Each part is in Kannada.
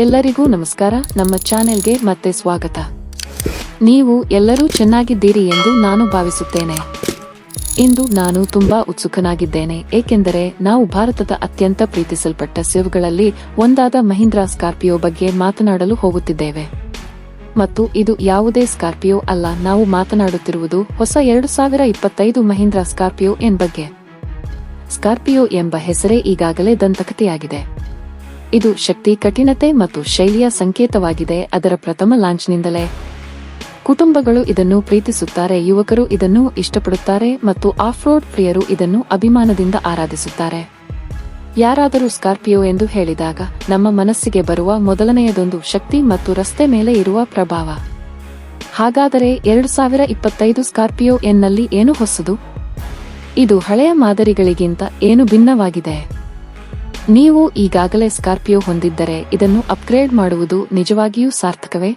ಎಲ್ಲರಿಗೂ ನಮಸ್ಕಾರ. ನಮ್ಮ ಚಾನೆಲ್ಗೆ ಮತ್ತೆ ಸ್ವಾಗತ. ನೀವು ಎಲ್ಲರೂ ಚೆನ್ನಾಗಿದ್ದೀರಿ ಎಂದು ನಾನು ಭಾವಿಸುತ್ತೇನೆ. ಇಂದು ನಾನು ತುಂಬಾ ಉತ್ಸುಕನಾಗಿದ್ದೇನೆ. ಏಕೆಂದರೆ ನಾವು ಭಾರತದ ಅತ್ಯಂತ ಪ್ರೀತಿಸಲ್ಪಟ್ಟ ಸೇವ್ಗಳಲ್ಲಿ ಒಂದಾದ ಮಹೀಂದ್ರಾ ಸ್ಕಾರ್ಪಿಯೋ ಬಗ್ಗೆ ಮಾತನಾಡಲು ಹೋಗುತ್ತಿದ್ದೇವೆ. ಮತ್ತು ಇದು ಯಾವುದೇ ಸ್ಕಾರ್ಪಿಯೋ ಅಲ್ಲ. ನಾವು ಮಾತನಾಡುತ್ತಿರುವುದು ಹೊಸ ಎರಡು ಸಾವಿರ ಇಪ್ಪತ್ತೈದು ಮಹೀಂದ್ರಾ ಸ್ಕಾರ್ಪಿಯೋ ಎನ್ ಬಗ್ಗೆ. ಸ್ಕಾರ್ಪಿಯೋ ಎಂಬ ಹೆಸರೇ ಈಗಾಗಲೇ ದಂತಕಥೆಯಾಗಿದೆ. ಇದು ಶಕ್ತಿ, ಕಠಿಣತೆ ಮತ್ತು ಶೈಲಿಯ ಸಂಕೇತವಾಗಿದೆ. ಅದರ ಪ್ರಥಮ ಲಾಂಚ್ನಿಂದಲೇ ಕುಟುಂಬಗಳು ಇದನ್ನು ಪ್ರೀತಿಸುತ್ತಾರೆ. ಯುವಕರು ಇದನ್ನು ಇಷ್ಟಪಡುತ್ತಾರೆ ಮತ್ತು ಆಫ್ ರೋಡ್ ಪ್ರಿಯರು ಇದನ್ನು ಅಭಿಮಾನದಿಂದ ಆರಾಧಿಸುತ್ತಾರೆ. ಯಾರಾದರೂ ಸ್ಕಾರ್ಪಿಯೋ ಎಂದು ಹೇಳಿದಾಗ, ನಮ್ಮ ಮನಸ್ಸಿಗೆ ಬರುವ ಮೊದಲನೆಯದೊಂದು ಶಕ್ತಿ ಮತ್ತು ರಸ್ತೆ ಮೇಲೆ ಇರುವ ಪ್ರಭಾವ. ಹಾಗಾದರೆ ಎರಡು ಸಾವಿರ ಇಪ್ಪತ್ತೈದು ಸ್ಕಾರ್ಪಿಯೋ ಎನ್ನಲ್ಲಿ ಏನು ಹೊಸದು? ಇದು ಹಳೆಯ ಮಾದರಿಗಳಿಗಿಂತ ಏನು ಭಿನ್ನವಾಗಿದೆ? ನೀವು ಈಗಾಗಲೇ ಸ್ಕಾರ್ಪಿಯೋ ಹೊಂದಿದ್ದರೆ ಇದನ್ನು ಅಪ್ಗ್ರೇಡ್ ಮಾಡುವುದು ನಿಜವಾಗಿಯೂ ಸಾರ್ಥಕವೇ?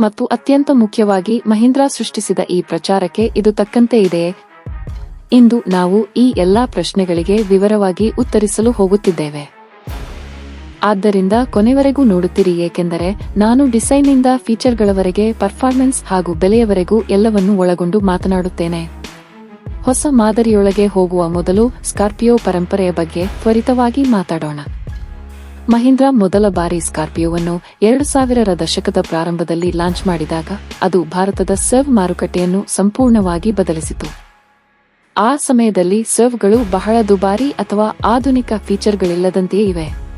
ಮತ್ತು ಅತ್ಯಂತ ಮುಖ್ಯವಾಗಿ ಮಹೀಂದ್ರಾ ಸೃಷ್ಟಿಸಿದ ಈ ಪ್ರಚಾರಕ್ಕೆ ಇದು ತಕ್ಕಂತೆ ಇದೆಯೇ? ಇಂದು ನಾವು ಈ ಎಲ್ಲಾ ಪ್ರಶ್ನೆಗಳಿಗೆ ವಿವರವಾಗಿ ಉತ್ತರಿಸಲು ಹೋಗುತ್ತಿದ್ದೇವೆ. ಆದ್ದರಿಂದ ಕೊನೆವರೆಗೂ ನೋಡುತ್ತೀರಿ, ಏಕೆಂದರೆ ನಾನು ಡಿಸೈನ್ನಿಂದ ಫೀಚರ್ಗಳವರೆಗೆ, ಪರ್ಫಾರ್ಮೆನ್ಸ್ ಹಾಗೂ ಬೆಲೆಯವರೆಗೂ ಎಲ್ಲವನ್ನೂ ಒಳಗೊಂಡು ಮಾತನಾಡುತ್ತೇನೆ. ಹೊಸ ಮಾದರಿಯೊಳಗೆ ಹೋಗುವ ಮೊದಲು ಸ್ಕಾರ್ಪಿಯೋ ಪರಂಪರೆಯ ಬಗ್ಗೆ ತ್ವರಿತವಾಗಿ ಮಾತಾಡೋಣ. ಮಹೀಂದ್ರಾ ಮೊದಲ ಬಾರಿ ಸ್ಕಾರ್ಪಿಯೋವನ್ನು ಎರಡು ಸಾವಿರರ ದಶಕದ ಪ್ರಾರಂಭದಲ್ಲಿ ಲಾಂಚ್ ಮಾಡಿದಾಗ ಅದು ಭಾರತದ ಸರ್ವ್ ಮಾರುಕಟ್ಟೆಯನ್ನು ಸಂಪೂರ್ಣವಾಗಿ ಬದಲಿಸಿತು. ಆ ಸಮಯದಲ್ಲಿ ಸರ್ವ್ಗಳು ಬಹಳ ದುಬಾರಿ ಅಥವಾ ಆಧುನಿಕ ಫೀಚರ್ಗಳಿಲ್ಲದಂತೆಯೇ ಇವೆ.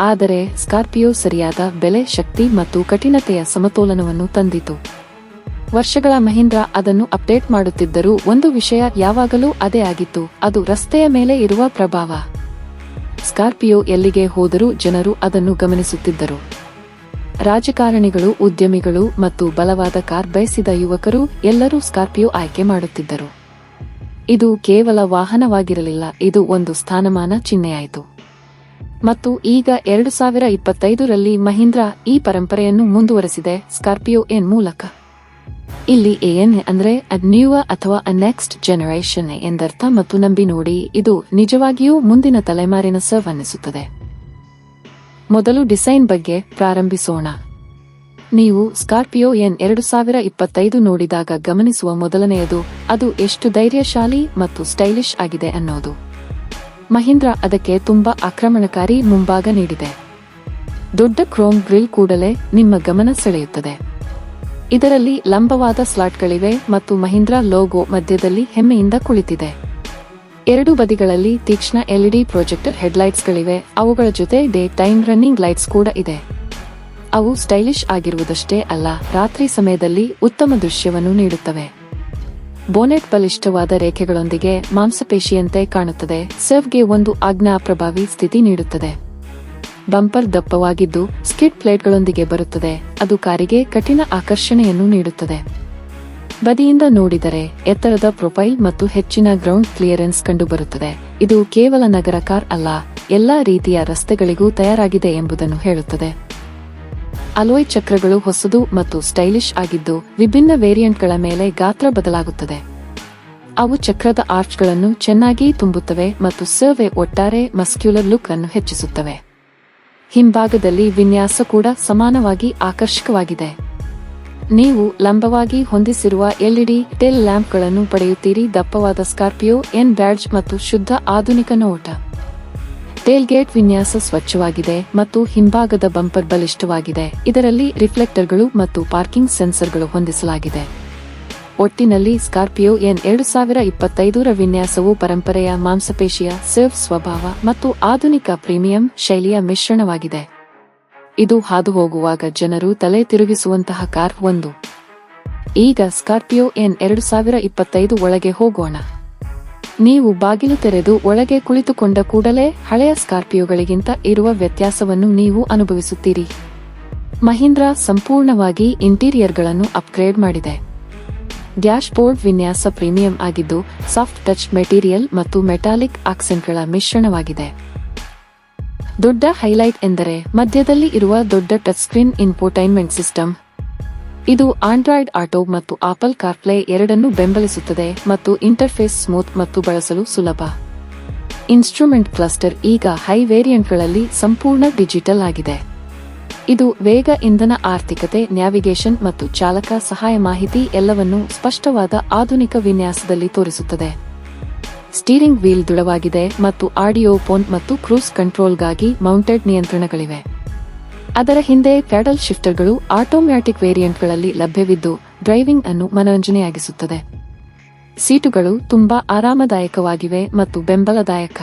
ಆದರೆ ಸ್ಕಾರ್ಪಿಯೋ ಸರಿಯಾದ ಬೆಲೆ, ಶಕ್ತಿ ಮತ್ತು ಕಠಿಣತೆಯ ಸಮತೋಲನವನ್ನು ತಂದಿತು. ವರ್ಷಗಳ ಮಹೀಂದ್ರ ಅದನ್ನು ಅಪ್ಡೇಟ್ ಮಾಡುತ್ತಿದ್ದರು ಒಂದು ವಿಷಯ ಯಾವಾಗಲೂ ಅದೇ ಆಗಿತ್ತು. ಅದು ರಸ್ತೆಯ ಮೇಲೆ ಇರುವ ಪ್ರಭಾವ. ಸ್ಕಾರ್ಪಿಯೋ ಎಲ್ಲಿಗೆ ಹೋದರೂ ಜನರು ಅದನ್ನು ಗಮನಿಸುತ್ತಿದ್ದರು. ರಾಜಕಾರಣಿಗಳು, ಉದ್ಯಮಿಗಳು ಮತ್ತು ಬಲವಾದ ಕಾರ್ ಬಯಸಿದ ಯುವಕರು ಎಲ್ಲರೂ ಸ್ಕಾರ್ಪಿಯೋ ಆಯ್ಕೆ ಮಾಡುತ್ತಿದ್ದರು. ಇದು ಕೇವಲ ವಾಹನವಾಗಿರಲಿಲ್ಲ, ಇದು ಒಂದು ಸ್ಥಾನಮಾನ ಚಿಹ್ನೆಯಾಯಿತು. ಮತ್ತು ಈಗ ಎರಡು ಸಾವಿರ ಇಪ್ಪತ್ತೈದರಲ್ಲಿ ಮಹೀಂದ್ರ ಈ ಪರಂಪರೆಯನ್ನು ಮುಂದುವರೆಸಿದೆ, ಸ್ಕಾರ್ಪಿಯೋ ಎನ್ ಮೂಲಕ. ಇಲ್ಲಿ ಎನ್ ಅಂದ್ರೆ, ಅದ್ ನ್ಯೂವ ಅಥವಾ ಅ ನೆಕ್ಸ್ಟ್ ಜನರೇಷನ್ ಎಂದರ್ಥ ಮತ್ತು ನಂಬಿ ನೋಡಿ, ಇದು ನಿಜವಾಗಿಯೂ ಮುಂದಿನ ತಲೆಮಾರಿನ ಸರ್ವ್ ಅನ್ನಿಸುತ್ತದೆ. ಮೊದಲು ಡಿಸೈನ್ ಬಗ್ಗೆ ಪ್ರಾರಂಭಿಸೋಣ. ನೀವು ಸ್ಕಾರ್ಪಿಯೋ ಎನ್ ಎರಡು ಸಾವಿರ ಇಪ್ಪತ್ತೈದು ನೋಡಿದಾಗ ಗಮನಿಸುವ ಮೊದಲನೆಯದು, ಅದು ಎಷ್ಟು ಧೈರ್ಯಶಾಲಿ ಮತ್ತು ಸ್ಟೈಲಿಶ್ ಆಗಿದೆ ಅನ್ನೋದು. ಮಹೀಂದ್ರ ಅದಕ್ಕೆ ತುಂಬಾ ಆಕ್ರಮಣಕಾರಿ ಮುಂಭಾಗ ನೀಡಿದೆ. ದೊಡ್ಡ ಕ್ರೋಮ್ ಗ್ರಿಲ್ ಕೂಡಲೇ ನಿಮ್ಮ ಗಮನ ಸೆಳೆಯುತ್ತದೆ. ಇದರಲ್ಲಿ ಲಂಬವಾದ ಸ್ಲಾಟ್ಗಳಿವೆ ಮತ್ತು ಮಹೀಂದ್ರಾ ಲೋಗೋ ಮಧ್ಯದಲ್ಲಿ ಹೆಮ್ಮೆಯಿಂದ ಕುಳಿತಿದೆ. ಎರಡು ಬದಿಗಳಲ್ಲಿ ತೀಕ್ಷ್ಣ ಎಲ್ಇಡಿ ಪ್ರೊಜೆಕ್ಟರ್ ಹೆಡ್ಲೈಟ್ಸ್ಗಳಿವೆ. ಅವುಗಳ ಜೊತೆ ಡೇ ಟೈಮ್ ರನ್ನಿಂಗ್ ಲೈಟ್ಸ್ ಕೂಡ ಇದೆ. ಅವು ಸ್ಟೈಲಿಶ್ ಆಗಿರುವುದಷ್ಟೇ ಅಲ್ಲ, ರಾತ್ರಿ ಸಮಯದಲ್ಲಿ ಉತ್ತಮ ದೃಶ್ಯವನ್ನು ನೀಡುತ್ತವೆ. ಬೋನೆಟ್ ಬಲಿಷ್ಠವಾದ ರೇಖೆಗಳೊಂದಿಗೆ ಮಾಂಸಪೇಶಿಯಂತೆ ಕಾಣುತ್ತದೆ. ಸರ್ವ್ಗೆ ಒಂದು ಆಜ್ಞಾಪ್ರಭಾವಿ ಸ್ಥಿತಿ ನೀಡುತ್ತದೆ. ಬಂಪರ್ ದಪ್ಪವಾಗಿದ್ದು ಸ್ಕಿಡ್ ಪ್ಲೇಟ್ಗಳೊಂದಿಗೆ ಬರುತ್ತದೆ. ಅದು ಕಾರಿಗೆ ಕಠಿಣ ಆಕರ್ಷಣೆಯನ್ನು ನೀಡುತ್ತದೆ. ಬದಿಯಿಂದ ನೋಡಿದರೆ ಎತ್ತರದ ಪ್ರೊಫೈಲ್ ಮತ್ತು ಹೆಚ್ಚಿನ ಗ್ರೌಂಡ್ ಕ್ಲಿಯರೆನ್ಸ್ ಕಂಡುಬರುತ್ತದೆ. ಇದು ಕೇವಲ ನಗರ ಕಾರ್ ಅಲ್ಲ, ಎಲ್ಲಾ ರೀತಿಯ ರಸ್ತೆಗಳಿಗೂ ತಯಾರಾಗಿದೆ ಎಂಬುದನ್ನು ಹೇಳುತ್ತದೆ. ಅಲೋಯ್ ಚಕ್ರಗಳು ಹೊಸದು ಮತ್ತು ಸ್ಟೈಲಿಶ್ ಆಗಿದ್ದು ವಿಭಿನ್ನ ವೇರಿಯಂಟ್ಗಳ ಮೇಲೆ ಗಾತ್ರ ಬದಲಾಗುತ್ತದೆ. ಅವು ಚಕ್ರದ ಆರ್ಚ್ಗಳನ್ನು ಚೆನ್ನಾಗಿ ತುಂಬುತ್ತವೆ ಮತ್ತು ಸರ್ವೆ ಒಟ್ಟಾರೆ ಮಸ್ಕ್ಯುಲರ್ ಲುಕ್ ಅನ್ನು ಹೆಚ್ಚಿಸುತ್ತವೆ. ಹಿಂಭಾಗದಲ್ಲಿ ವಿನ್ಯಾಸ ಕೂಡ ಸಮಾನವಾಗಿ ಆಕರ್ಷಕವಾಗಿದೆ. ನೀವು ಲಂಬವಾಗಿ ಹೊಂದಿಸಿರುವ ಎಲ್ಇಡಿ ಟೆಲ್ ಲ್ಯಾಂಪ್ಗಳನ್ನು ಪಡೆಯುತ್ತೀರಿ. ದಪ್ಪವಾದ ಸ್ಕಾರ್ಪಿಯೋ, ಎನ್ ಬ್ಯಾಡ್ಜ್ ಮತ್ತು ಶುದ್ಧ ಆಧುನಿಕ ನೋಟ. ಟೇಲ್ಗೇಟ್ ವಿನ್ಯಾಸ ಸ್ವಚ್ಛವಾಗಿದೆ ಮತ್ತು ಹಿಂಭಾಗದ ಬಂಪರ್ ಬಲಿಷ್ಠವಾಗಿದೆ. ಇದರಲ್ಲಿ ರಿಫ್ಲೆಕ್ಟರ್ಗಳು ಮತ್ತು ಪಾರ್ಕಿಂಗ್ ಸೆನ್ಸರ್ಗಳು ಹೊಂದಿಸಲಾಗಿದೆ. ಒಟ್ಟಿನಲ್ಲಿ ಸ್ಕಾರ್ಪಿಯೋ ಎನ್ ಎರಡು ಸಾವಿರ ಇಪ್ಪತ್ತೈದರ ವಿನ್ಯಾಸವು ಪರಂಪರೆಯ ಮಾಂಸಪೇಶಿಯ ಸರ್ವ್ ಸ್ವಭಾವ ಮತ್ತು ಆಧುನಿಕ ಪ್ರೀಮಿಯಂ ಶೈಲಿಯ ಮಿಶ್ರಣವಾಗಿದೆ. ಇದು ಹಾದುಹೋಗುವಾಗ ಜನರು ತಲೆ ತಿರುಗಿಸುವಂತಹ ಕಾರ್ ಒಂದು. ಈಗ ಸ್ಕಾರ್ಪಿಯೋ ಎನ್ ಎರಡು ಸಾವಿರ ಇಪ್ಪತ್ತೈದು ಒಳಗೆ ಹೋಗೋಣ. ನೀವು ಬಾಗಿಲು ತೆರೆದು ಒಳಗೆ ಕುಳಿತುಕೊಂಡ ಕೂಡಲೇ ಹಳೆಯ ಸ್ಕಾರ್ಪಿಯೋಗಳಿಗಿಂತ ಇರುವ ವ್ಯತ್ಯಾಸವನ್ನು ನೀವು ಅನುಭವಿಸುತ್ತೀರಿ. ಮಹೀಂದ್ರ ಸಂಪೂರ್ಣವಾಗಿ ಇಂಟೀರಿಯರ್ಗಳನ್ನು ಅಪ್ಗ್ರೇಡ್ ಮಾಡಿದೆ. ಡ್ಯಾಶ್ ಬೋರ್ಡ್ ವಿನ್ಯಾಸ ಪ್ರೀಮಿಯಂ ಆಗಿದ್ದು, ಸಾಫ್ಟ್ ಟಚ್ ಮೆಟೀರಿಯಲ್ ಮತ್ತು ಮೆಟಾಲಿಕ್ ಆಕ್ಸೆಂಟ್ಗಳ ಮಿಶ್ರಣವಾಗಿದೆ. ದೊಡ್ಡ ಹೈಲೈಟ್ ಎಂದರೆ, ಮಧ್ಯದಲ್ಲಿ ಇರುವ ದೊಡ್ಡ ಟಚ್ ಸ್ಕ್ರೀನ್ ಇನ್ಫೋಟೈನ್ಮೆಂಟ್ ಸಿಸ್ಟಮ್. ಇದು ಆಂಡ್ರಾಯ್ಡ್ ಆಟೋ ಮತ್ತು ಆಪಲ್ ಕಾರ್ಪ್ಲೇ ಎರಡನ್ನೂ ಬೆಂಬಲಿಸುತ್ತದೆ ಮತ್ತು ಇಂಟರ್ಫೇಸ್ ಸ್ಮೂತ್ ಮತ್ತು ಬಳಸಲು ಸುಲಭ. ಇನ್ಸ್ಟ್ರೂಮೆಂಟ್ ಕ್ಲಸ್ಟರ್ ಈಗ ಹೈ ವೇರಿಯಂಟ್ಗಳಲ್ಲಿ ಸಂಪೂರ್ಣ ಡಿಜಿಟಲ್ ಆಗಿದೆ. ಇದು ವೇಗ, ಇಂಧನ, ಆರ್ಥಿಕತೆ, ನ್ಯಾವಿಗೇಷನ್ ಮತ್ತು ಚಾಲಕ ಸಹಾಯ ಮಾಹಿತಿ ಎಲ್ಲವನ್ನೂ ಸ್ಪಷ್ಟವಾದ ಆಧುನಿಕ ವಿನ್ಯಾಸದಲ್ಲಿ ತೋರಿಸುತ್ತದೆ. ಸ್ಟೀರಿಂಗ್ ವೀಲ್ ದೃಢವಾಗಿದೆ ಮತ್ತು ಆಡಿಯೋ, ಫೋನ್ ಮತ್ತು ಕ್ರೂಸ್ ಕಂಟ್ರೋಲ್ಗಾಗಿ ಮೌಂಟೆಡ್ ನಿಯಂತ್ರಣಗಳಿವೆ. ಅದರ ಹಿಂದೆ ಪ್ಯಾಡಲ್ ಶಿಫ್ಟರ್ಗಳು ಆಟೋಮ್ಯಾಟಿಕ್ ವೇರಿಯಂಟ್ಗಳಲ್ಲಿ ಲಭ್ಯವಿದ್ದು, ಡ್ರೈವಿಂಗ್ ಅನ್ನು ಮನರಂಜನೆಯಾಗಿಸುತ್ತದೆ. ಸೀಟುಗಳು ತುಂಬಾ ಆರಾಮದಾಯಕವಾಗಿವೆ ಮತ್ತು ಬೆಂಬಲದಾಯಕ.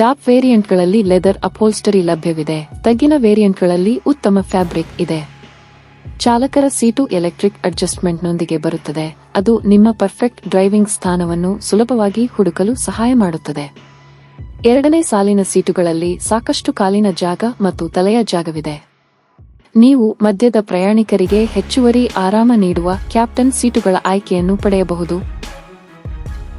ಟಾಪ್ ವೇರಿಯಂಟ್ಗಳಲ್ಲಿ ಲೆದರ್ ಅಪೋಲ್ಸ್ಟರಿ ಲಭ್ಯವಿದೆ. ತಗ್ಗಿನ ವೇರಿಯಂಟ್ಗಳಲ್ಲಿ ಉತ್ತಮ ಫ್ಯಾಬ್ರಿಕ್ ಇದೆ. ಚಾಲಕರ ಸೀಟು ಎಲೆಕ್ಟ್ರಿಕ್ ಅಡ್ಜಸ್ಟ್ಮೆಂಟ್ನೊಂದಿಗೆ ಬರುತ್ತದೆ. ಅದು ನಿಮ್ಮ ಪರ್ಫೆಕ್ಟ್ ಡ್ರೈವಿಂಗ್ ಸ್ಥಾನವನ್ನು ಸುಲಭವಾಗಿ ಹುಡುಕಲು ಸಹಾಯ ಮಾಡುತ್ತದೆ. ಎರಡನೇ ಸಾಲಿನ ಸೀಟುಗಳಲ್ಲಿ ಸಾಕಷ್ಟು ಕಾಲಿನ ಜಾಗ ಮತ್ತು ತಲೆಯ ಜಾಗವಿದೆ. ನೀವು ಮಧ್ಯದ ಪ್ರಯಾಣಿಕರಿಗೆ ಹೆಚ್ಚುವರಿ ಆರಾಮ ನೀಡುವ ಕ್ಯಾಪ್ಟನ್ ಸೀಟುಗಳ ಆಯ್ಕೆಯನ್ನು ಪಡೆಯಬಹುದು.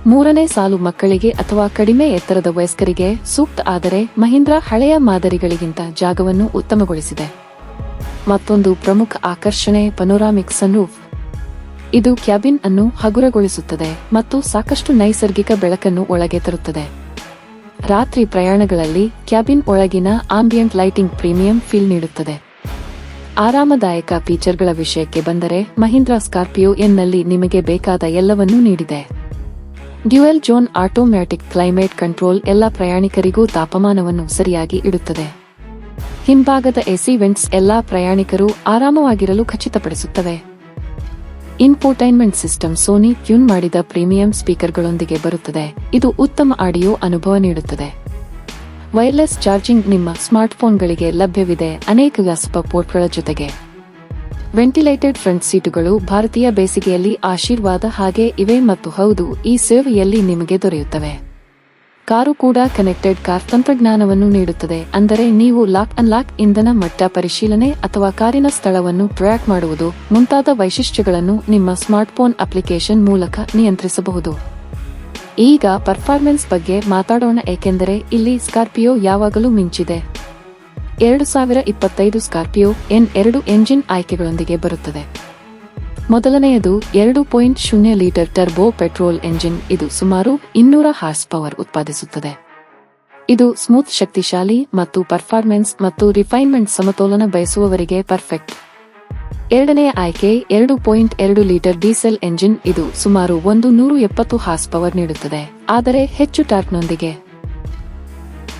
ಮೂರನೇ ಸಾಲು ಮಕ್ಕಳಿಗೆ ಅಥವಾ ಕಡಿಮೆ ಎತ್ತರದ ವಯಸ್ಕರಿಗೆ ಸೂಕ್ತ ಆದರೆ ಮಹೀಂದ್ರ ಹಳೆಯ ಮಾದರಿಗಳಿಗಿಂತ ಜಾಗವನ್ನು ಉತ್ತಮಗೊಳಿಸಿದೆ. ಮತ್ತೊಂದು ಪ್ರಮುಖ ಆಕರ್ಷಣೆ ಪನೋರಾಮಿಕ್ ಸನ್ರೂಫ್ ಇದು ಕ್ಯಾಬಿನ್ ಅನ್ನು ಹಗುರಗೊಳಿಸುತ್ತದೆ ಮತ್ತು ಸಾಕಷ್ಟು ನೈಸರ್ಗಿಕ ಬೆಳಕನ್ನು ಒಳಗೆ ತರುತ್ತದೆ. ರಾತ್ರಿ ಪ್ರಯಾಣಗಳಲ್ಲಿ ಕ್ಯಾಬಿನ್ ಒಳಗಿನ ಆಂಬಿಯಂಟ್ ಲೈಟಿಂಗ್ ಪ್ರೀಮಿಯಂ ಫೀಲ್ ನೀಡುತ್ತದೆ. ಆರಾಮದಾಯಕ ಫೀಚರ್ಗಳ ವಿಷಯಕ್ಕೆ ಬಂದರೆ ಮಹೀಂದ್ರ ಸ್ಕಾರ್ಪಿಯೋ ಎನ್ನಲ್ಲಿ ನಿಮಗೆ ಬೇಕಾದ ಎಲ್ಲವನ್ನೂ ನೀಡಿದೆ. Dual zone automatic climate control ಎಲ್ಲ ಪ್ರಯಾಣಿಕರಿಗೂ ತಾಪಮಾನವನ್ನು ಸರಿಯಾಗಿ ಇಡುತ್ತದೆ. ಹಿಂಭಾಗದ ಎಸಿ ವೆಂಟ್ಸ್ ಎಲ್ಲಾ ಪ್ರಯಾಣಿಕರು ಆರಾಮವಾಗಿರಲು ಖಚಿತಪಡಿಸುತ್ತವೆ. ಇನ್ಫೋಟೈನ್ಮೆಂಟ್ ಸಿಸ್ಟಮ್ ಸೋನಿ ಟ್ಯೂನ್ ಮಾಡಿದ ಪ್ರೀಮಿಯಂ ಸ್ಪೀಕರ್ಗಳೊಂದಿಗೆ ಬರುತ್ತದೆ. ಇದು ಉತ್ತಮ ಆಡಿಯೋ ಅನುಭವ ನೀಡುತ್ತದೆ. ವೈರ್ಲೆಸ್ ಚಾರ್ಜಿಂಗ್ ನಿಮ್ಮ ಸ್ಮಾರ್ಟ್ಫೋನ್ಗಳಿಗೆ ಲಭ್ಯವಿದೆ. ಅನೇಕ ವ್ಯಾಸಪ ಪೋರ್ಟ್ಗಳ ಜೊತೆಗೆ. ವೆಂಟಿಲೇಟೆಡ್ ಫ್ರಂಟ್ ಸೀಟುಗಳು ಭಾರತೀಯ ಬೇಸಿಗೆಯಲ್ಲಿ ಆಶೀರ್ವಾದ ಹಾಗೆ ಇವೆ ಮತ್ತು ಹೌದು, ಈ ಸೇವೆಯಲ್ಲಿ ನಿಮಗೆ ದೊರೆಯುತ್ತವೆ. ಕಾರು ಕೂಡ ಕನೆಕ್ಟೆಡ್ ಕಾರ್ ತಂತ್ರಜ್ಞಾನವನ್ನು ನೀಡುತ್ತದೆ, ಅಂದರೆ ನೀವು ಲಾಕ್ ಅನ್ಲಾಕ್ ಇಂಧನ ಮಟ್ಟ ಪರಿಶೀಲನೆ ಅಥವಾ ಕಾರಿನ ಸ್ಥಳವನ್ನು ಟ್ರ್ಯಾಕ್ ಮಾಡುವುದು, ಮುಂತಾದ ವೈಶಿಷ್ಟ್ಯಗಳನ್ನು ನಿಮ್ಮ ಸ್ಮಾರ್ಟ್ಫೋನ್ ಅಪ್ಲಿಕೇಶನ್ ಮೂಲಕ ನಿಯಂತ್ರಿಸಬಹುದು. ಈಗ ಪರ್ಫಾರ್ಮೆನ್ಸ್ ಬಗ್ಗೆ ಮಾತಾಡೋಣ, ಏಕೆಂದರೆ ಇಲ್ಲಿ ಸ್ಕಾರ್ಪಿಯೋ ಯಾವಾಗಲೂ ಮಿಂಚಿದೆ. ಎರಡು ಸಾವಿರ ಇಪ್ಪತ್ತೈದು ಸ್ಕಾರ್ಪಿಯೋ ಎನ್ ಎರಡು ಎಂಜಿನ್ ಆಯ್ಕೆಗಳೊಂದಿಗೆ ಬರುತ್ತದೆ. ಮೊದಲನೆಯದು ಎರಡು ಪಾಯಿಂಟ್ ಶೂನ್ಯ ಲೀಟರ್ ಟರ್ಬೋ ಪೆಟ್ರೋಲ್ ಎಂಜಿನ್. ಇದು ಸುಮಾರು ಇನ್ನೂರ ಹಾರ್ಸ್ ಪವರ್ ಉತ್ಪಾದಿಸುತ್ತದೆ. ಇದು ಸ್ಮೂತ್, ಶಕ್ತಿಶಾಲಿ ಮತ್ತು ಪರ್ಫಾರ್ಮೆನ್ಸ್ ಮತ್ತು ರಿಫೈನ್ಮೆಂಟ್ ಸಮತೋಲನ ಬಯಸುವವರಿಗೆ ಪರ್ಫೆಕ್ಟ್. ಎರಡನೆಯ ಆಯ್ಕೆ ಎರಡು ಪಾಯಿಂಟ್ ಎರಡು ಲೀಟರ್ ಡೀಸೆಲ್ ಎಂಜಿನ್. ಇದು ಸುಮಾರು ಒಂದು ನೂರು ಎಪ್ಪತ್ತು ಹಾರ್ಸ್ ಪವರ್ ನೀಡುತ್ತದೆ. ಆದರೆ ಹೆಚ್ಚು ಟಾರ್ಕ್ನೊಂದಿಗೆ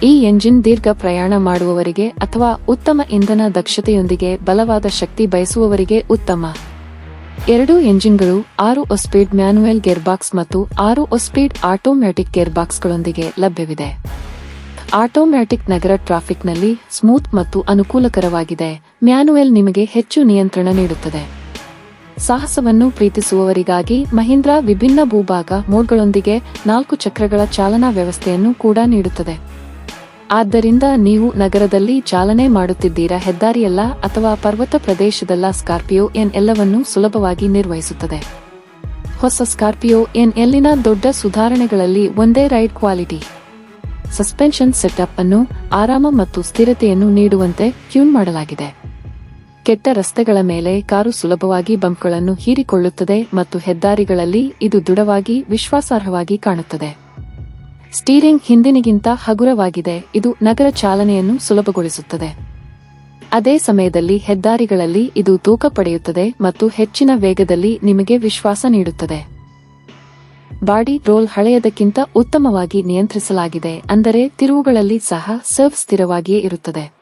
ಈ ಎಂಜಿನ್ ದೀರ್ಘ ಪ್ರಯಾಣ ಮಾಡುವವರಿಗೆ ಅಥವಾ ಉತ್ತಮ ಇಂಧನ ದಕ್ಷತೆಯೊಂದಿಗೆ ಬಲವಾದ ಶಕ್ತಿ ಬಯಸುವವರಿಗೆ ಉತ್ತಮ. ಎರಡು ಎಂಜಿನ್ಗಳು ಆರು ಒಸ್ಪೀಡ್ ಮ್ಯಾನುಯಲ್ ಗೇರ್ಬಾಕ್ಸ್ ಮತ್ತು ಆರು ಒಸ್ಪೀಡ್ ಆಟೋಮ್ಯಾಟಿಕ್ ಗೇರ್ಬಾಕ್ಸ್ಗಳೊಂದಿಗೆ ಲಭ್ಯವಿದೆ. ಆಟೋಮ್ಯಾಟಿಕ್ ನಗರ ಟ್ರಾಫಿಕ್ನಲ್ಲಿ ಸ್ಮೂತ್ ಮತ್ತು ಅನುಕೂಲಕರವಾಗಿದೆ. ಮ್ಯಾನುಯಲ್ ನಿಮಗೆ ಹೆಚ್ಚು ನಿಯಂತ್ರಣ ನೀಡುತ್ತದೆ. ಸಾಹಸವನ್ನು ಪ್ರೀತಿಸುವವರಿಗಾಗಿ ಮಹೀಂದ್ರ ವಿಭಿನ್ನ ಭೂಭಾಗ ಮೋಡ್ಗಳೊಂದಿಗೆ ನಾಲ್ಕು ಚಕ್ರಗಳ ಚಾಲನಾ ವ್ಯವಸ್ಥೆಯನ್ನು ಕೂಡ ನೀಡುತ್ತದೆ. ಆದ್ದರಿಂದ ನೀವು ನಗರದಲ್ಲಿ ಚಾಲನೆ ಮಾಡುತ್ತಿದ್ದೀರಾ ಹೆದ್ದಾರಿಯಲ್ಲ ಅಥವಾ ಪರ್ವತ ಪ್ರದೇಶದಲ್ಲ ಸ್ಕಾರ್ಪಿಯೋ ಎನ್ ಎಲ್ಲವನ್ನೂ ಸುಲಭವಾಗಿ ನಿರ್ವಹಿಸುತ್ತದೆ. ಹೊಸ ಸ್ಕಾರ್ಪಿಯೋ ಎನ್ ಎಲ್ಲಿನ ದೊಡ್ಡ ಸುಧಾರಣೆಗಳಲ್ಲಿ ಒಂದೇ ರೈಡ್ ಕ್ವಾಲಿಟಿ. ಸಸ್ಪೆನ್ಷನ್ ಸೆಟಪ್ ಅನ್ನು ಆರಾಮ ಮತ್ತು ಸ್ಥಿರತೆಯನ್ನು ನೀಡುವಂತೆ ಟ್ಯೂನ್ ಮಾಡಲಾಗಿದೆ. ಕೆಟ್ಟ ರಸ್ತೆಗಳ ಮೇಲೆ ಕಾರು ಸುಲಭವಾಗಿ ಬಂಪ್ಗಳನ್ನು ಹೀರಿಕೊಳ್ಳುತ್ತದೆ ಮತ್ತು ಹೆದ್ದಾರಿಗಳಲ್ಲಿ ಇದು ದೃಢವಾಗಿ ವಿಶ್ವಾಸಾರ್ಹವಾಗಿ ಕಾಣುತ್ತದೆ. ಸ್ಟೀರಿಂಗ್ ಹಿಂದಿನಿಗಿಂತ ಹಗುರವಾಗಿದೆ. ಇದು ನಗರ ಚಾಲನೆಯನ್ನು ಸುಲಭಗೊಳಿಸುತ್ತದೆ. ಅದೇ ಸಮಯದಲ್ಲಿ ಹೆದ್ದಾರಿಗಳಲ್ಲಿ ಇದು ತೂಕ ಪಡೆಯುತ್ತದೆ ಮತ್ತು ಹೆಚ್ಚಿನ ವೇಗದಲ್ಲಿ ನಿಮಗೆ ವಿಶ್ವಾಸ ನೀಡುತ್ತದೆ. ಬಾಡಿ ರೋಲ್ ಹಳೆಯದಕ್ಕಿಂತ ಉತ್ತಮವಾಗಿ ನಿಯಂತ್ರಿಸಲಾಗಿದೆ ಅಂದರೆ ತಿರುವುಗಳಲ್ಲಿ ಸಹ ಸರ್ವ್ ಸ್ಥಿರವಾಗಿಯೇ ಇರುತ್ತದೆ.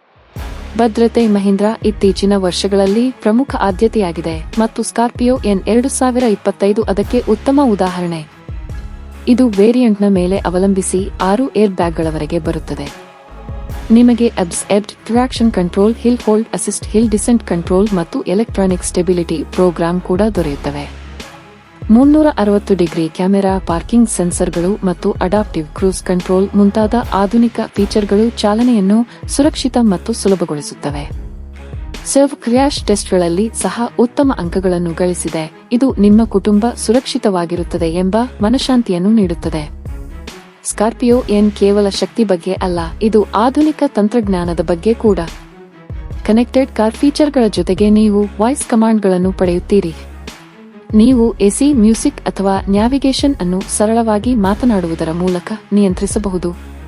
ಭದ್ರತೆ ಮಹೀಂದ್ರ ಇತ್ತೀಚಿನ ವರ್ಷಗಳಲ್ಲಿ ಪ್ರಮುಖ ಆದ್ಯತೆಯಾಗಿದೆ ಮತ್ತು ಸ್ಕಾರ್ಪಿಯೋ ಎನ್ ಎರಡು ಸಾವಿರ ಇಪ್ಪತ್ತೈದು ಅದಕ್ಕೆ ಉತ್ತಮ ಉದಾಹರಣೆ. ಇದು ವೇರಿಯಂಟ್ನ ಮೇಲೆ ಅವಲಂಬಿಸಿ ಆರು ಏರ್ ಬ್ಯಾಗ್ಗಳವರೆಗೆ ಬರುತ್ತದೆ. ನಿಮಗೆ ABS EBD traction control, hill hold assist, hill descent control ಮತ್ತು ಎಲೆಕ್ಟ್ರಾನಿಕ್ ಸ್ಟೆಬಿಲಿಟಿ ಪ್ರೋಗ್ರಾಂ ಕೂಡ ದೊರೆಯುತ್ತವೆ. ಮುನ್ನೂರ ಅರವತ್ತು ಡಿಗ್ರಿ ಕ್ಯಾಮೆರಾ, ಪಾರ್ಕಿಂಗ್ ಸೆನ್ಸರ್ಗಳು ಮತ್ತು ಅಡಾಪ್ಟಿವ್ ಕ್ರೂಸ್ ಕಂಟ್ರೋಲ್ ಮುಂತಾದ ಆಧುನಿಕ ಫೀಚರ್ಗಳು ಚಾಲನೆಯನ್ನು ಸುರಕ್ಷಿತ ಮತ್ತು ಸುಲಭಗೊಳಿಸುತ್ತವೆ. ಸರ್ವ್ ಕ್ರ್ಯಾಶ್ ಟೆಸ್ಟ್ಗಳಲ್ಲಿ ಸಹ ಉತ್ತಮ ಅಂಕಗಳನ್ನು ಗಳಿಸಿದೆ. ಇದು ನಿಮ್ಮ ಕುಟುಂಬ ಸುರಕ್ಷಿತವಾಗಿರುತ್ತದೆ ಎಂಬ ಮನಶಾಂತಿಯನ್ನು ನೀಡುತ್ತದೆ. ಸ್ಕಾರ್ಪಿಯೋ ಎನ್ ಕೇವಲ ಶಕ್ತಿ ಬಗ್ಗೆ ಅಲ್ಲ, ಇದು ಆಧುನಿಕ ತಂತ್ರಜ್ಞಾನದ ಬಗ್ಗೆ ಕೂಡ. ಕನೆಕ್ಟೆಡ್ ಕಾರ್ ಫೀಚರ್ಗಳ ಜೊತೆಗೆ ನೀವು ವಾಯ್ಸ್ ಕಮಾಂಡ್ಗಳನ್ನು ಪಡೆಯುತ್ತೀರಿ. ನೀವು ಎಸಿ ಮ್ಯೂಸಿಕ್ ಅಥವಾ ನ್ಯಾವಿಗೇಷನ್ ಅನ್ನು ಸರಳವಾಗಿ ಮಾತನಾಡುವುದರ ಮೂಲಕ ನಿಯಂತ್ರಿಸಬಹುದು.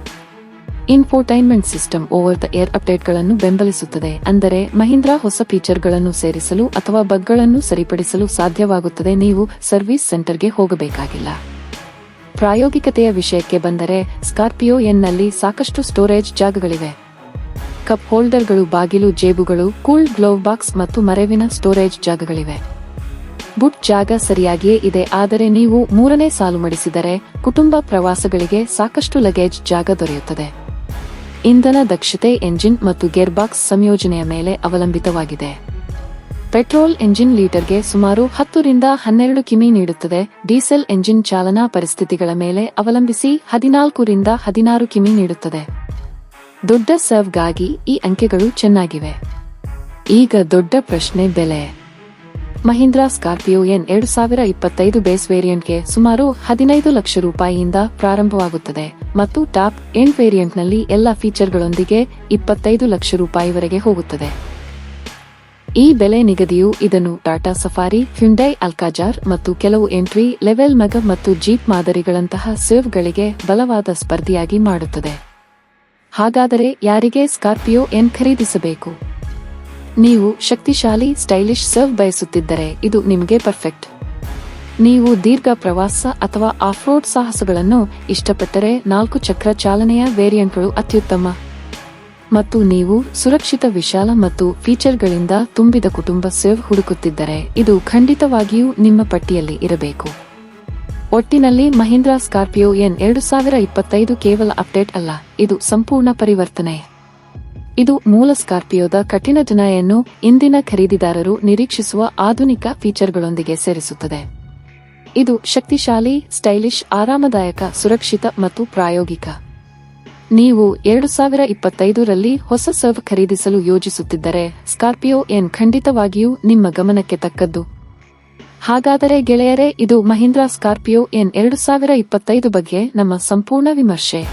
Infotainment system over the air ಅಪ್ಡೇಟ್ಗಳನ್ನು ಬೆಂಬಲಿಸುತ್ತದೆ. ಅಂದರೆ, ಮಹೀಂದ್ರಾ ಹೊಸ ಫೀಚರ್ಗಳನ್ನು ಸೇರಿಸಲು ಅಥವಾ ಬಗ್ಗಳನ್ನು ಸರಿಪಡಿಸಲು ಸಾಧ್ಯವಾಗುತ್ತದೆ. ನೀವು ಸರ್ವಿಸ್ ಸೆಂಟರ್ಗೆ ಹೋಗಬೇಕಾಗಿಲ್ಲ. ಪ್ರಾಯೋಗಿಕತೆಯ ವಿಷಯಕ್ಕೆ ಬಂದರೆ, ಸ್ಕಾರ್ಪಿಯೋ ಎನ್ನಲ್ಲಿ ಸಾಕಷ್ಟು ಸ್ಟೋರೇಜ್ ಜಾಗಗಳಿವೆ. ಕಪ್ ಹೋಲ್ಡರ್ಗಳು, ಬಾಗಿಲು, ಜೇಬುಗಳು, ಕೂಲ್ ಗ್ಲೋವ್ ಬಾಕ್ಸ್ ಮತ್ತು ಮರೆವಿನ ಸ್ಟೋರೇಜ್ ಜಾಗಗಳಿವೆ. ಬುಟ್ ಜಾಗ ಸರಿಯಾಗಿಯೇ ಇದೆ. ಆದರೆ, ನೀವು ಮೂರನೇ ಸಾಲು ಮಡಿಸಿದರೆ, ಕುಟುಂಬ ಪ್ರವಾಸಗಳಿಗೆ ಸಾಕಷ್ಟು ಲಗೇಜ್ ಜಾಗ ದೊರೆಯುತ್ತದೆ. ಇಂಧನ ದಕ್ಷತೆ ಎಂಜಿನ್ ಮತ್ತು ಗೇರ್ಬಾಕ್ಸ್ ಸಂಯೋಜನೆಯ ಮೇಲೆ ಅವಲಂಬಿತವಾಗಿದೆ. ಪೆಟ್ರೋಲ್ ಎಂಜಿನ್ ಲೀಟರ್ಗೆ ಸುಮಾರು ಹತ್ತರಿಂದ ಹನ್ನೆರಡು ಕಿಮಿ ನೀಡುತ್ತದೆ. ಡೀಸೆಲ್ ಎಂಜಿನ್ ಚಾಲನಾ ಪರಿಸ್ಥಿತಿಗಳ ಮೇಲೆ ಅವಲಂಬಿಸಿ ಹದಿನಾಲ್ಕರಿಂದ ಹದಿನಾರು ಕಿಮಿ ನೀಡುತ್ತದೆ. ದೊಡ್ಡ ಸರ್ವ್ಗಾಗಿ ಈ ಅಂಕೆಗಳು ಚೆನ್ನಾಗಿವೆ. ಈಗ ದೊಡ್ಡ ಪ್ರಶ್ನೆ ಬೆಲೆ. ಮಹೀಂದ್ರಾ ಸ್ಕಾರ್ಪಿಯೋ ಎನ್ ಎರಡು ಸಾವಿರ ಇಪ್ಪತ್ತೈದು ಬೇಸ್ ವೇರಿಯಂಟ್ಗೆ ಸುಮಾರು ಹದಿನೈದು ಲಕ್ಷ ರೂಪಾಯಿಯಿಂದ ಪ್ರಾರಂಭವಾಗುತ್ತದೆ ಮತ್ತು ಟಾಪ್ ಎಂಡ್ ವೇರಿಯಂಟ್ನಲ್ಲಿ ಎಲ್ಲ ಫೀಚರ್ಗಳೊಂದಿಗೆ ಇಪ್ಪತ್ತೈದು ಲಕ್ಷ ರೂಪಾಯಿವರೆಗೆ ಹೋಗುತ್ತದೆ. ಈ ಬೆಲೆ ನಿಗದಿಯು ಇದನ್ನು ಟಾಟಾ ಸಫಾರಿ, ಹ್ಯುಂಡೈ, ಅಲ್ಕಾಜಾರ್ ಮತ್ತು ಕೆಲವು ಎಂಟ್ರಿ, ಲೆವೆಲ್ ಮಗ ಮತ್ತು ಜೀಪ್ ಮಾದರಿಗಳಂತಹ ಸೇವ್ಗಳಿಗೆ ಬಲವಾದ ಸ್ಪರ್ಧಿಯಾಗಿ ಮಾಡುತ್ತದೆ. ಹಾಗಾದರೆ ಯಾರಿಗೆ ಸ್ಕಾರ್ಪಿಯೋ ಎನ್ ಖರೀದಿಸಬೇಕು? ನೀವು ಶಕ್ತಿಶಾಲಿ, ಸ್ಟೈಲಿಶ್, ಸರ್ವ್ ಬಯಸುತ್ತಿದ್ದರೆ ಇದು ನಿಮಗೆ ಪರ್ಫೆಕ್ಟ್. ನೀವು ದೀರ್ಘ ಪ್ರವಾಸ ಅಥವಾ ಆಫ್ರೋಡ್ ಸಾಹಸಗಳನ್ನು ಇಷ್ಟಪಟ್ಟರೆ ನಾಲ್ಕು ಚಕ್ರ ಚಾಲನೆಯ ವೇರಿಯಂಟ್ಗಳು ಅತ್ಯುತ್ತಮ. ಮತ್ತು ನೀವು ಸುರಕ್ಷಿತ, ವಿಶಾಲ ಮತ್ತು ಫೀಚರ್ಗಳಿಂದ ತುಂಬಿದ ಕುಟುಂಬ ಸೇವ್ ಹುಡುಕುತ್ತಿದ್ದರೆ ಇದು ಖಂಡಿತವಾಗಿಯೂ ನಿಮ್ಮ ಪಟ್ಟಿಯಲ್ಲಿ ಇರಬೇಕು. ಒಟ್ಟಿನಲ್ಲಿ ಮಹೀಂದ್ರಾ ಸ್ಕಾರ್ಪಿಯೋ ಎನ್ ಎರಡು ಸಾವಿರ ಇಪ್ಪತ್ತೈದು ಕೇವಲ ಅಪ್ಡೇಟ್ ಅಲ್ಲ, ಇದು ಸಂಪೂರ್ಣ ಪರಿವರ್ತನೆ. ಇದು ಮೂಲ ಸ್ಕಾರ್ಪಿಯೋದ ಕಠಿಣ ಜನಯನ್ನು ಇಂದಿನ ಖರೀದಿದಾರರು ನಿರೀಕ್ಷಿಸುವ ಆಧುನಿಕ ಫೀಚರ್ಗಳೊಂದಿಗೆ ಸೇರಿಸುತ್ತದೆ. ಇದು ಶಕ್ತಿಶಾಲಿ, ಸ್ಟೈಲಿಶ್, ಆರಾಮದಾಯಕ, ಸುರಕ್ಷಿತ ಮತ್ತು ಪ್ರಾಯೋಗಿಕ. ನೀವು ಎರಡು ಸಾವಿರ ಇಪ್ಪತ್ತೈದರಲ್ಲಿ ಹೊಸ ಸರ್ವ್ ಖರೀದಿಸಲು ಯೋಜಿಸುತ್ತಿದ್ದರೆ ಸ್ಕಾರ್ಪಿಯೋ ಎನ್ ಖಂಡಿತವಾಗಿಯೂ ನಿಮ್ಮ ಗಮನಕ್ಕೆ ತಕ್ಕದ್ದು. ಹಾಗಾದರೆ ಗೆಳೆಯರೇ, ಇದು ಮಹೀಂದ್ರಾ ಸ್ಕಾರ್ಪಿಯೋ ಎನ್ ಎರಡು ಸಾವಿರ ಇಪ್ಪತ್ತೈದು ಬಗ್ಗೆ ನಮ್ಮ ಸಂಪೂರ್ಣ ವಿಮರ್ಶೆ.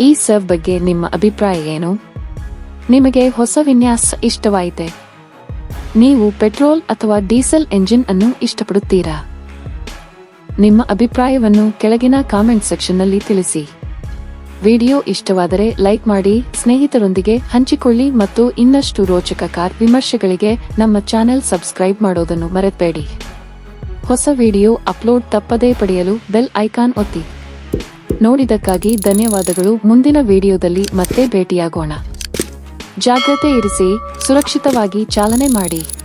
ಈ ಸರ್ವ್ ಬಗ್ಗೆ ನಿಮ್ಮ ಅಭಿಪ್ರಾಯ ಏನು? ನಿಮಗೆ ಹೊಸ ವಿನ್ಯಾಸ ಇಷ್ಟವಾಯಿತೆ. ನೀವು ಪೆಟ್ರೋಲ್ ಅಥವಾ ಡೀಸೆಲ್ ಎಂಜಿನ್ ಅನ್ನು ಇಷ್ಟಪಡುತ್ತೀರಾ? ನಿಮ್ಮ ಅಭಿಪ್ರಾಯವನ್ನು ಕೆಳಗಿನ ಕಾಮೆಂಟ್ ಸೆಕ್ಷನ್ನಲ್ಲಿ ತಿಳಿಸಿ. ವಿಡಿಯೋ ಇಷ್ಟವಾದರೆ ಲೈಕ್ ಮಾಡಿ, ಸ್ನೇಹಿತರೊಂದಿಗೆ ಹಂಚಿಕೊಳ್ಳಿ ಮತ್ತು ಇನ್ನಷ್ಟು ರೋಚಕ ಕಾರ್ ವಿಮರ್ಶೆಗಳಿಗೆ ನಮ್ಮ ಚಾನೆಲ್ ಸಬ್ಸ್ಕ್ರೈಬ್ ಮಾಡೋದನ್ನು ಮರೆತಬೇಡಿ. ಹೊಸ ವಿಡಿಯೋ ಅಪ್ಲೋಡ್ ತಪ್ಪದೇ ಪಡೆಯಲು ಬೆಲ್ ಐಕಾನ್ ಒತ್ತಿ. ನೋಡಿದಕ್ಕಾಗಿ ಧನ್ಯವಾದಗಳು. ಮುಂದಿನ ವಿಡಿಯೋದಲ್ಲಿ ಮತ್ತೆ ಭೇಟಿಯಾಗೋಣ. ಜಾಗ್ರತೆ ಇರಿಸಿ ಸುರಕ್ಷಿತವಾಗಿ ಚಾಲನೆ ಮಾಡಿ.